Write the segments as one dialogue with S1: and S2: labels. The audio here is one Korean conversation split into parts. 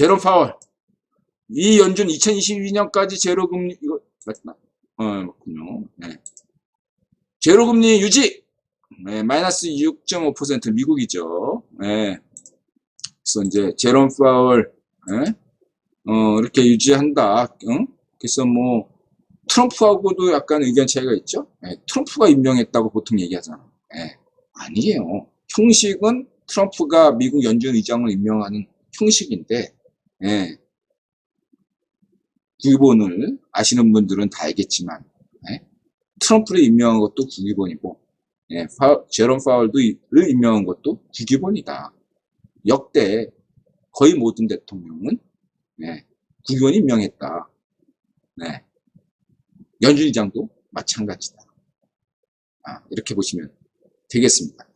S1: 제롬 파월. 이 연준 2022년까지 제로 금리 이거 맞나? 어, 맞군요. 네. 제로 금리 유지. 네, 마이너스 6.5% 미국이죠. 네. 그래서 이제 제롬 파월 예? 어, 이렇게 유지한다. 응? 그래서 뭐 트럼프하고도 약간 의견 차이가 있죠. 예, 트럼프가 임명했다고 보통 얘기하잖아. 예, 아니에요. 형식은 트럼프가 미국 연준 의장을 임명하는 형식인데, 예, 기본을 아시는 분들은 다 알겠지만, 예, 트럼프를 임명한 것도 구기본이고, 예, 파, 제롬 파월도 이- 를 임명한 것도 구기본이다. 역대 거의 모든 대통령은 예, 구기본이 임명했다. 네. 연준의장도 마찬가지다. 아, 이렇게 보시면 되겠습니다.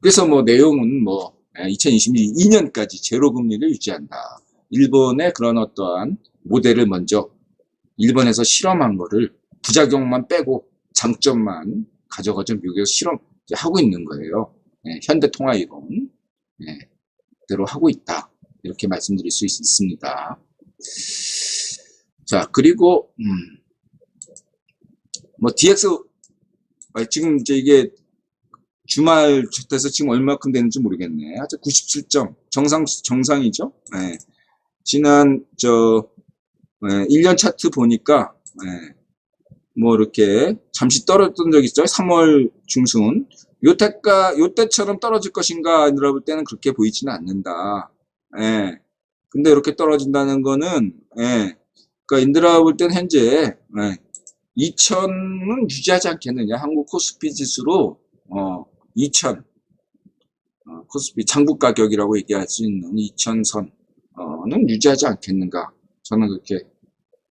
S1: 그래서 뭐 내용은 뭐 2022년까지 제로 금리를 유지한다. 일본의 그런 어떠한 모델을 먼저 일본에서 실험한 거를 부작용만 빼고 장점만 가져가서 미국에서 실험 이제 하고 있는 거예요. 예, 현대 통화 이론 예, 대로 하고 있다. 이렇게 말씀드릴 수 있, 있습니다. 자, 그리고, 음, 뭐, DX, 아, 지금 이제 이게 주말 돼서 지금 얼마큼 되는지 모르겠네. 하여튼 97점. 정상, 정상이죠? 예. 지난, 저, 예, 1년 차트 보니까, 예, 뭐, 이렇게 잠시 떨어졌던 적 있죠? 3월 중순. 요때가, 요때처럼 떨어질 것인가, 아니라 볼 때는 그렇게 보이지는 않는다. 예. 근데 이렇게 떨어진다는 거는, 예. 그러니까 인드라 볼 때는 현재 예, 2000은 유지하지 않겠느냐. 한국 코스피 지수로 어, 2000 어, 코스피 장부 가격이라고 얘기할 수 있는 2000선은 유지하지 않겠는가. 저는 그렇게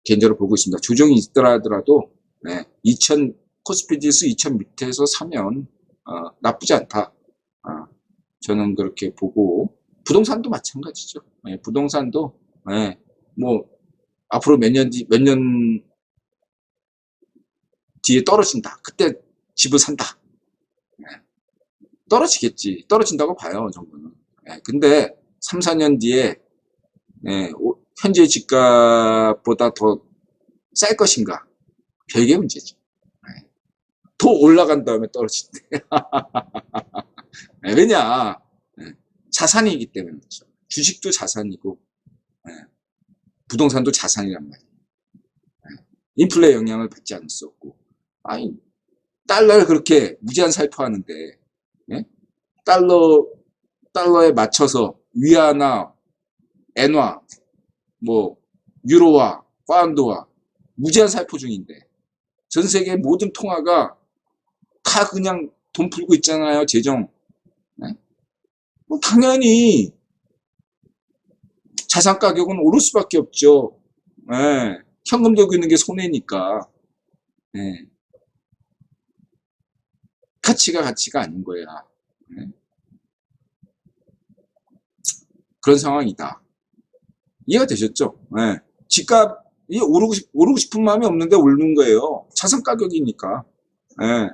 S1: 개인적으로 보고 있습니다. 조정이 있더라 하더라도 예, 2000 코스피 지수 2000 밑에서 사면 어, 나쁘지 않다. 아, 저는 그렇게 보고 부동산도 마찬가지죠. 예, 부동산도 예, 뭐 앞으로 몇 년 뒤, 몇년 뒤에 떨어진다. 그때 집을 산다. 예. 떨어지겠지. 떨어진다고 봐요, 정부는. 예, 근데 3, 4년 뒤에, 예, 오- 현재 집값보다 더 쌀 것인가? 별개 문제죠. 예. 더 올라간 다음에 떨어진대. 예, 왜냐? 예, 자산이기 때문에 그렇죠. 주식도 자산이고, 예, 부동산도 자산이란 말이에요. 예. 인플레 영향을 받지 않을 수 없고. 아니, 달러를 그렇게 무제한 살포하는데, 예? 달러, 달러에 맞춰서 위안화, 엔화, 뭐, 유로화, 파운드화, 무제한 살포 중인데, 전 세계 모든 통화가 다 그냥 돈 풀고 있잖아요, 재정. 예? 뭐 당연히 자산 가격은 오를 수밖에 없죠. 예. 현금 들고 있는 게 손해니까. 예. 가치가 가치가 아닌 거야. 예. 그런 상황이다. 이해가 되셨죠? 예. 집값이 오르고, 싶, 오르고 싶은 마음이 없는데 오르는 거예요. 자산 가격이니까. 예.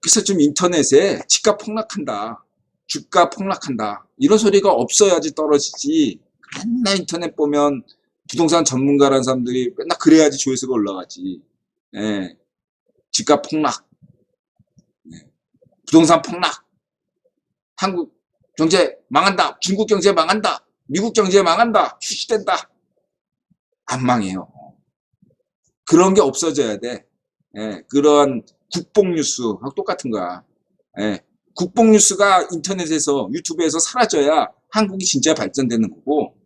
S1: 그래서 좀 인터넷에 집값 폭락한다. 주가 폭락한다. 이런 소리가 없어야지 떨어지지. 맨날 인터넷 보면 부동산 전문가라는 사람들이 맨날 그래야지 조회수가 올라가지. 예. 집값 폭락. 예. 부동산 폭락. 한국 경제 망한다. 중국 경제 망한다. 미국 경제 망한다. 휴시된다. 안 망해요. 그런 게 없어져야 돼. 예. 그런 국뽕 뉴스하고 똑같은 거야. 예. 국뽕 뉴스가 인터넷에서 유튜브에서 사라져야 한국이 진짜 발전되는 거고,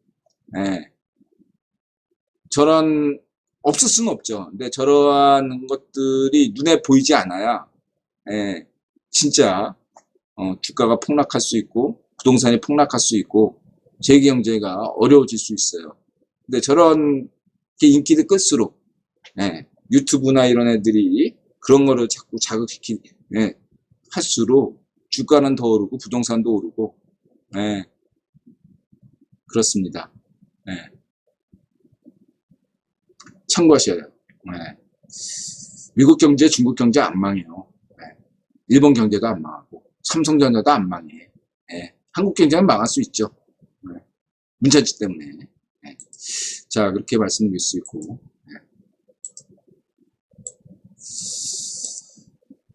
S1: 예. 저런 없을 수는 없죠. 근데 저러한 것들이 눈에 보이지 않아야, 예, 진짜 어, 주가가 폭락할 수 있고 부동산이 폭락할 수 있고 재계 경제가 어려워질 수 있어요. 근데 저런 게 인기를 끌수록 예, 유튜브나 이런 애들이 그런 거를 자꾸 자극시키 예, 할수록 주가는 더 오르고 부동산도 오르고 예, 그렇습니다. 예. 참고하셔야 돼요. 예. 미국 경제, 중국 경제 안 망해요. 예. 일본 경제도 안 망하고 삼성전자도 안 망해. 예. 한국 경제는 망할 수 있죠. 예. 문자지 때문에. 예. 자, 그렇게 말씀드릴 수 있고. 예.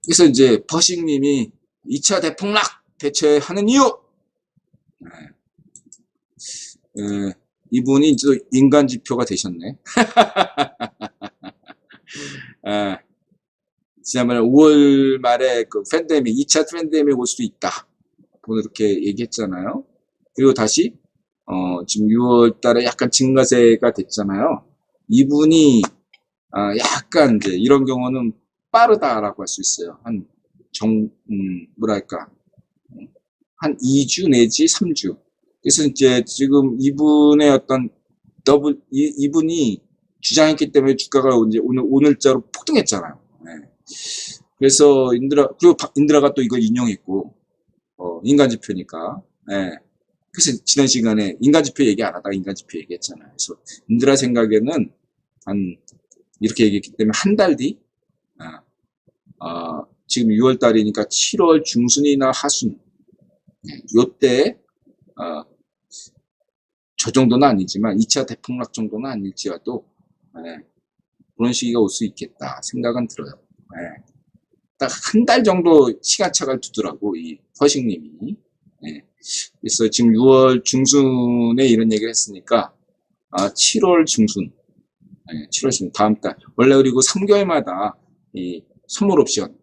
S1: 그래서 이제 버싱님이 2차 대폭락 대처하는 이유! 예. 예, 이분이 이제 또 인간 지표가 되셨네. 예. 지난번에 5월 말에 그 팬데믹, 2차 팬데믹 올 수도 있다. 오늘 이렇게 얘기했잖아요. 그리고 다시, 어, 지금 6월 달에 약간 증가세가 됐잖아요. 이분이, 아, 약간 이제 이런 경우는 빠르다라고 할 수 있어요. 한 정, 음, 뭐랄까. 한 2주 내지 3주. 그래서 이제 지금 이분의 어떤 더블, 이, 이분이 주장했기 때문에 주가가 이제 오늘, 오늘자로 폭등했잖아요. 네. 그래서 인드라, 그리고 바- 인드라가 또 이걸 인용했고, 어, 인간지표니까. 예. 그래서 지난 시간에 인간지표 얘기 안 하다가 인간지표 얘기했잖아요. 그래서 인드라 생각에는 한, 이렇게 얘기했기 때문에 한 달 뒤, 아, 아, 지금 6월 달이니까 7월 중순이나 하순, 예, 요때, 어, 저 정도는 아니지만 2차 대폭락 정도는 아닐지라도, 예, 그런 시기가 올 수 있겠다 생각은 들어요. 예. 딱한 달 정도 시간차가 두더라고, 이 허식님이. 예. 그래서 지금 6월 중순에 이런 얘기를 했으니까, 아, 7월 중순. 예, 7월 중순, 다음 달. 원래 그리고 3개월마다 이 선물 옵션,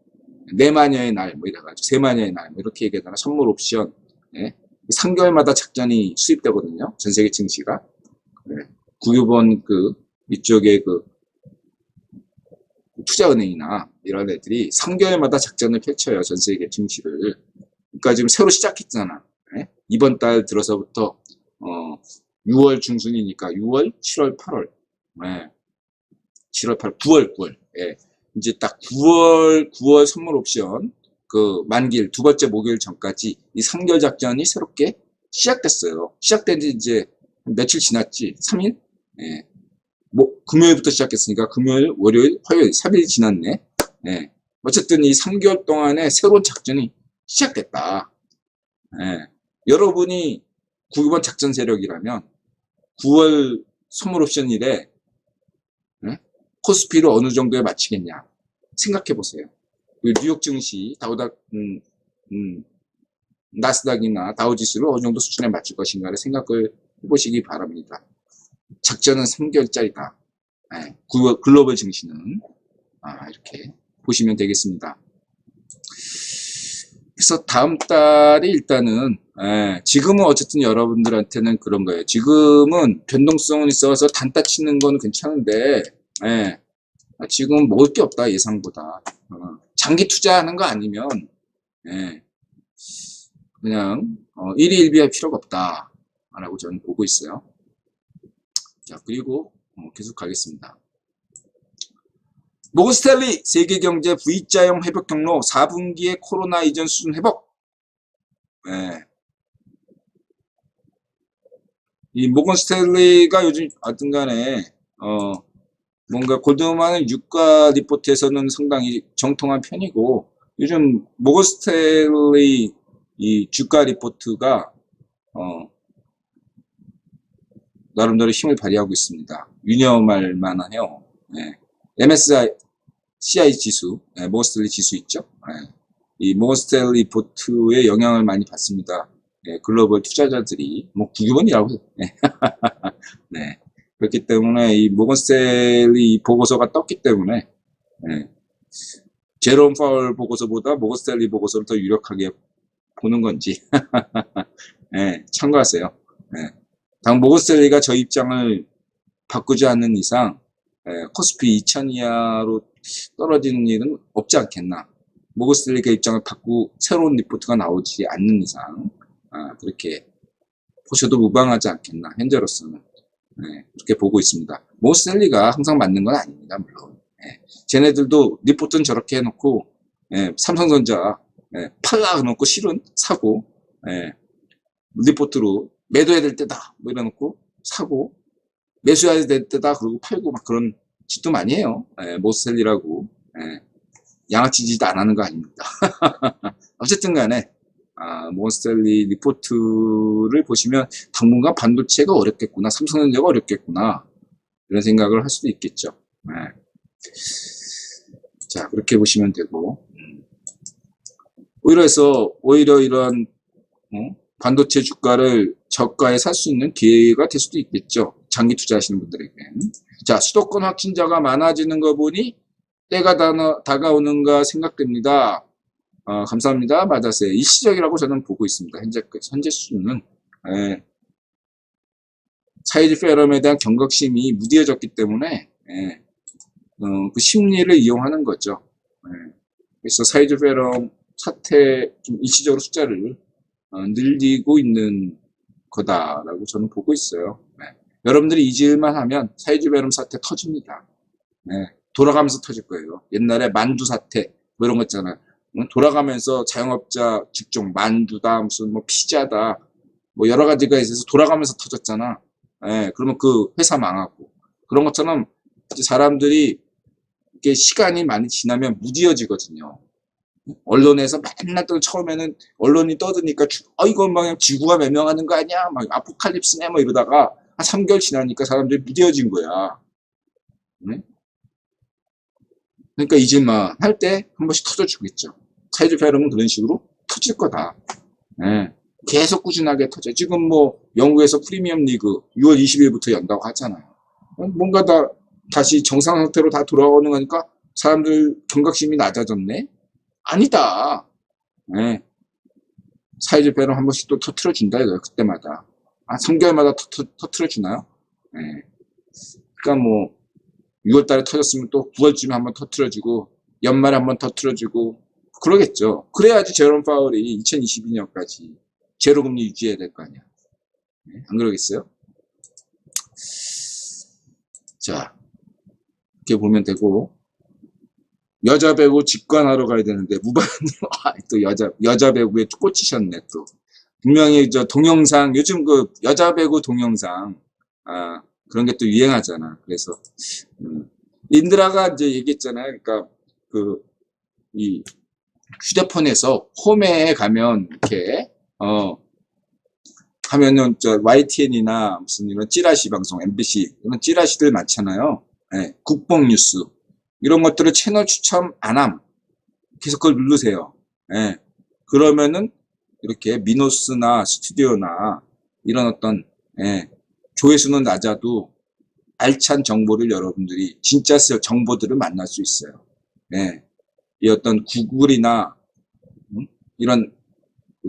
S1: 네 마녀의 날, 뭐 이래가지고, 세 마녀의 날, 뭐 이렇게 얘기하잖아. 선물 옵션. 예. 3개월마다 작전이 수입되거든요. 전 세계 증시가. 예. 구유본 그, 이쪽에 그, 투자은행이나 이런 애들이 3개월마다 작전을 펼쳐요. 전 세계 증시를. 그러니까 지금 새로 시작했잖아. 예? 이번 달 들어서부터 어 6월 중순이니까 6월, 7월, 8월. 예. 7월, 8월, 9월, 9월. 예. 이제 딱 9월, 9월 선물 옵션 그 만기일 두 번째 목요일 전까지 이 3개월 작전이 새롭게 시작됐어요. 시작된 지 이제 며칠 지났지? 3일? 예. 뭐, 금요일부터 시작했으니까 금요일, 월요일, 화요일, 3일이 지났네. 예. 어쨌든 이 3개월 동안에 새로운 작전이 시작됐다. 예. 여러분이 9번 작전 세력이라면 9월 선물 옵션 일에 예? 코스피를 어느 정도에 맞추겠냐 생각해 보세요. 그 뉴욕 증시, 다우다, 음, 음, 나스닥이나 다우지수를 어느 정도 수준에 맞출 것인가를 생각을 해보시기 바랍니다. 작전은 3개월짜리다. 예, 구- 글로벌 증시는 아, 이렇게 보시면 되겠습니다. 그래서 다음 달이 일단은 예, 지금은 어쨌든 여러분들한테는 그런 거예요. 지금은 변동성은 있어서 단타 치는 거는 괜찮은데 예, 아, 지금 먹을 게 없다 예상보다. 어, 장기 투자하는 거 아니면 예, 그냥 어, 일희일비할 필요가 없다라고 저는 보고 있어요. 자, 그리고 어, 계속 가겠습니다. 모건 스탠리 세계경제 V자형 회복 경로 4분기의 코로나 이전 수준 회복. 예. 이 모건 스탠리가 요즘 어떤 간에 어 뭔가 골드만은 유가 리포트에서는 상당히 정통한 편이고 요즘 모건 스탠리 이 주가 리포트가 어 나름대로 힘을 발휘하고 있습니다. 유념할 만해요. 예. MSI, CI 지수, 예, 모건스탠리 지수 있죠? 예. 이 모건스탠리 리포트의 영향을 많이 받습니다. 예, 글로벌 투자자들이, 뭐, 구규번이라고, 예. 네. 그렇기 때문에 이 모건스탠리 보고서가 떴기 때문에, 예. 제롬 파월 보고서보다 모건스탠리 보고서를 더 유력하게 보는 건지, 예, 참고하세요. 예. 당 모건스탠리가 저 입장을 바꾸지 않는 이상 예, 코스피 2000 이하로 떨어지는 일은 없지 않겠나. 모건스탠리가 입장을 바꾸고 새로운 리포트가 나오지 않는 이상 아, 그렇게 보셔도 무방하지 않겠나. 현재로서는 예, 그렇게 보고 있습니다. 모건스탠리가 항상 맞는 건 아닙니다. 물론 예, 쟤네들도 리포트는 저렇게 해놓고 예, 삼성전자 예, 팔라 해놓고 실은 사고 예, 리포트로 매도해야 될 때다. 뭐 이래놓고 사고 매수해야 될 때다. 그러고 팔고 막 그런 짓도 많이 해요. 예, 모스텔리라고 예, 양아치 짓 안 하는 거 아닙니다. 어쨌든 간에 아, 모건스탠리 리포트를 보시면 당분간 반도체가 어렵겠구나, 삼성전자가 어렵겠구나 이런 생각을 할 수도 있겠죠. 네. 자 그렇게 보시면 되고 음. 오히려 해서 오히려 이런 어? 반도체 주가를 저가에 살 수 있는 기회가 될 수도 있겠죠. 장기 투자하시는 분들에게는. 자, 수도권 확진자가 많아지는 거 보니 때가 다, 다가오는가 생각됩니다. 어, 감사합니다. 맞았어요. 일시적이라고 저는 보고 있습니다. 현재, 현재 수준은. 예. 사이드 페럼에 대한 경각심이 무디어졌기 때문에, 예. 어, 그 심리를 이용하는 거죠. 예. 그래서 사이드 페럼 사태 좀 일시적으로 숫자를 어, 늘리고 있는 거다라고 저는 보고 있어요. 네. 여러분들이 잊을만 하면 사이즈베름 사태 터집니다. 네. 돌아가면서 터질 거예요. 옛날에 만두 사태 뭐 이런 거 있잖아요. 응? 돌아가면서 자영업자 직종 만두다 무슨 뭐 피자다 뭐 여러 가지가 있어서 돌아가면서 터졌잖아. 네. 그러면 그 회사 망하고 그런 것처럼 사람들이 이렇게 시간이 많이 지나면 무디어지거든요. 언론에서 맨날 또 처음에는 언론이 떠드니까 주- 어 이건 막 지구가 멸망하는 거 아니야? 막 아포칼립스네? 뭐 이러다가 한 3개월 지나니까 사람들이 무뎌진 거야. 네? 그러니까 잊을만 할때 한 번씩 터져주겠죠. 사이즈 페럼은 그런 식으로 터질 거다. 네. 계속 꾸준하게 터져. 지금 뭐 영국에서 프리미엄 리그 6월 20일부터 연다고 하잖아요. 어, 뭔가 다 다시 정상 상태로 다 돌아오는 거니까 사람들 경각심이 낮아졌네 아니다. 네. 사이즈 배로 한 번씩 또 터트려 준다 이거예요. 그때마다. 아, 3개월마다 터, 터트려 주나요? 네. 그러니까 뭐 6월 달에 터졌으면 또 9월쯤에 한번 터트려 주고 연말에 한번 터트려 주고 그러겠죠. 그래야지 제롬 파월이 2022년까지 제로 금리 유지해야 될 거 아니야. 네, 안 그러겠어요? 자, 이렇게 보면 되고 여자 배우 직관하러 가야 되는데 무반님 아, 또 여자 여자 배우에 꽂히셨네 또. 분명히 저 동영상 요즘 그 여자 배우 동영상 아 그런 게 또 유행하잖아. 그래서 음, 인드라가 이제 얘기했잖아요. 그러니까 그 이 휴대폰에서 홈에 가면 이렇게 어 하면은 저 YTN이나 무슨 이런 찌라시 방송 MBC 이런 찌라시들 많잖아요. 예, 국뽕 뉴스 이런 것들을 채널 추천 안 함. 계속 그걸 누르세요. 예. 그러면은 이렇게 미노스나 스튜디오나 이런 어떤 예, 조회수는 낮아도 알찬 정보를 여러분들이 진짜 정보들을 만날 수 있어요. 예. 이 어떤 구글이나 음? 이런 그,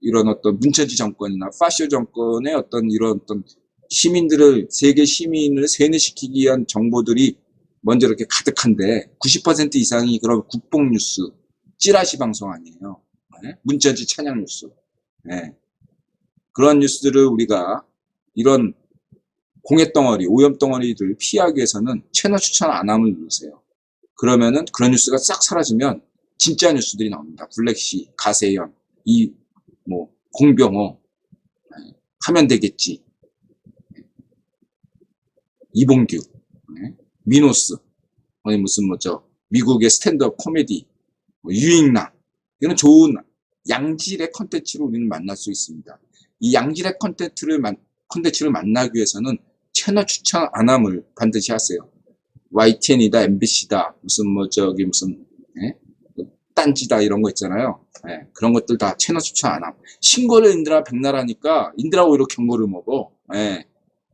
S1: 이런 어떤 문체지 정권이나 파쇼 정권의 어떤 이런 어떤 시민들을 세계 시민을 세뇌시키기 위한 정보들이 먼저 이렇게 가득한데 90% 이상이 그런 국뽕 뉴스, 찌라시 방송 아니에요. 네? 문자지 찬양 뉴스. 네. 그런 뉴스들을 우리가 이런 공해덩어리, 오염덩어리들을 피하기 위해서는 채널 추천 안 함을 누르세요. 그러면은 그런 뉴스가 싹 사라지면 진짜 뉴스들이 나옵니다. 블랙시, 가세현, 이, 뭐, 공병호, 네. 하면 되겠지. 네. 이봉규, 네. 미노스, 아니 무슨 뭐죠 미국의 스탠드업 코미디, 뭐 유익남 이런 좋은 양질의 컨텐츠를 우리는 만날 수 있습니다. 이 양질의 컨텐츠를 만 컨텐츠를 만나기 위해서는 채널 추천 안 함을 반드시 하세요. YTN이다, MBC다, 무슨 뭐 저기 무슨 예? 딴지다 이런 거 있잖아요. 예, 그런 것들 다 채널 추천 안 함. 신고를 인드라 백나라니까 인드라 오히려 경고를 먹어. 예,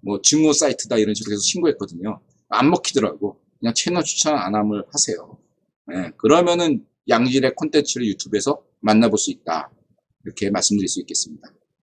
S1: 뭐 증오 사이트다 이런 식으로 해서 신고했거든요. 안 먹히더라고. 그냥 채널 추천 안 함을 하세요. 예, 그러면은 양질의 콘텐츠를 유튜브에서 만나볼 수 있다. 이렇게 말씀드릴 수 있겠습니다.